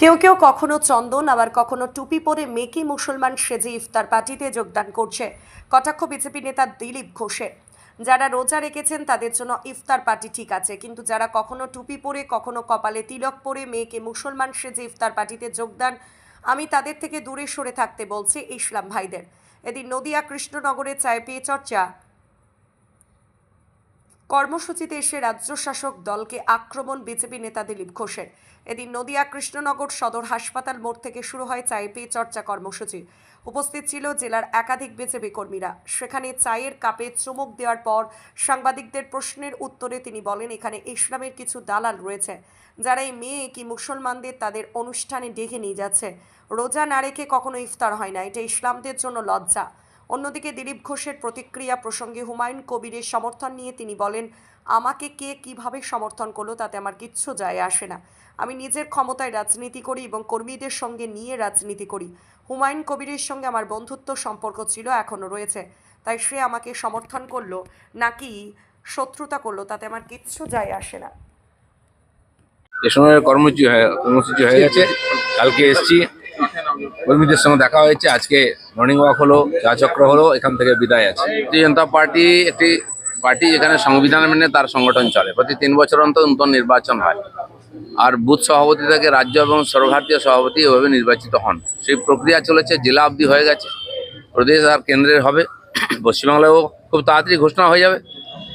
কেউ কেউ কখনো চন্দন, আবার কখনো টুপি পরে মেকি মুসলমান সেজে ইফতার পার্টিতে যোগদান করছে কটাক্ষ বিজেপি নেতা দিলীপ ঘোষের। যারা রোজা রেখেছেন, তাদের জন্য ইফতার পার্টি ঠিক আছে, কিন্তু যারা কখনো টুপি পরে, কখনো কপালে তিলক পরে মেয়েকে মুসলমান সেজে ইফতার পার্টিতে যোগদান, আমি তাদের থেকে দূরে সরে থাকতে বলছি ইসলাম ভাইদের। এদিন নদিয়া কৃষ্ণনগরে চায় পেয়ে চর্চা। কর্মসূচিতে এসে রাজ্য শাসক দলকে আক্রমণ বিজেপি নেতা দিলীপ ঘোষের। এদিন নদিয়া কৃষ্ণনগর সদর হাসপাতাল মোড় থেকে শুরু হয় চায়ে পেয়ে চর্চা কর্মসূচি। উপস্থিত ছিল জেলার একাধিক বিজেপি কর্মীরা। সেখানে চায়ের কাপে চুমুক দেওয়ার পর সাংবাদিকদের প্রশ্নের উত্তরে তিনি বলেন, এখানে ইসলামের কিছু দালাল রয়েছে। যারা এই মেয়ে কি মুসলমানদের তাদের অনুষ্ঠানে ডেকে নিয়ে যাচ্ছে। রোজা না রেখে কখনো ইফতার হয় না। এটা ইসলামদের জন্য লজ্জা। অন্যদিকে দিলীপ ঘোষের প্রতিক্রিয়া প্রসঙ্গে হুমায়ুন কবিরের সমর্থন নিয়ে তিনি বলেন, আমাকে কে কীভাবে সমর্থন করল তাতে আমার কিচ্ছু যায় আসে না। আমি নিজের ক্ষমতায় রাজনীতি করি এবং কর্মীদের সঙ্গে নিয়ে রাজনীতি করি। হুমায়ুন কবিরের সঙ্গে আমার বন্ধুত্ব সম্পর্ক ছিল, এখনও রয়েছে। তাই সে আমাকে সমর্থন করল, নাকি শত্রুতা করল তাতে আমার কিচ্ছু যায় আসে না। এ সময় কর্মসূচি হয়ে কর্মসূচি হয়ে গেছে। কালকে এসছি। কর্মীদের সঙ্গে দেখা হয়েছে। আজকে মর্নিং ওয়াক হলো, চা চক্র হলো, এখান থেকে বিদায় আছে। ভারতীয় জনতা পার্টি একটি পার্টি যেখানে সংবিধান মেনে তার সংগঠন চলে। প্রতি তিন বছর অন্তর নতুন নির্বাচন হয়। আর বুথ সভাপতি থেকে রাজ্য এবং সর্বভারতীয় সভাপতি এভাবে নির্বাচিত হন। সেই প্রক্রিয়া চলেছে, জেলা অবধি হয়ে গেছে। প্রদেশ আর কেন্দ্রের হবে। পশ্চিমবাংলায়ও খুব তাড়াতাড়ি ঘোষণা হয়ে যাবে।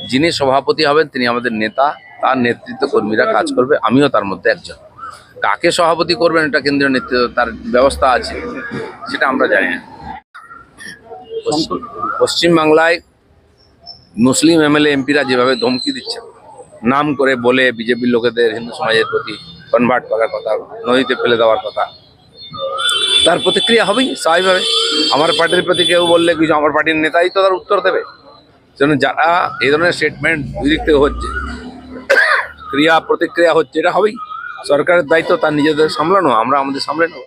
যিনি সভাপতি হবেন, তিনি আমাদের নেতা। তার নেতৃত্ব কর্মীরা কাজ করবে। আমিও তার মধ্যে একজন। কাকে সভাপতি করবেন, এটা কেন্দ্রীয় নেতৃত্ব, তার ব্যবস্থা আছে। সেটা আমরা জানি না। পশ্চিমবাংলায় মুসলিম এমএলএ, এমপিরা যেভাবে ধমকি দিচ্ছে, নাম করে বলে বিজেপির লোকেদের, হিন্দু সমাজের প্রতি কনভার্ট করার কথা, নদীতে ফেলে দেওয়ার কথা, তার প্রতিক্রিয়া হবেই, স্বাভাবিকভাবে। আমার পার্টির প্রতি কেউ বললে কিছু, আমার পার্টির নেতাই তো তার উত্তর দেবে। সেজন্য যারা এই ধরনের স্টেটমেন্ট দুই দিক থেকে হচ্ছে ক্রিয়া প্রতিক্রিয়া হচ্ছে, এটা হবেই। সরকারের দায়িত্ব তার নিজেদের সামলানো, আমরা আমাদের সামলে নেব।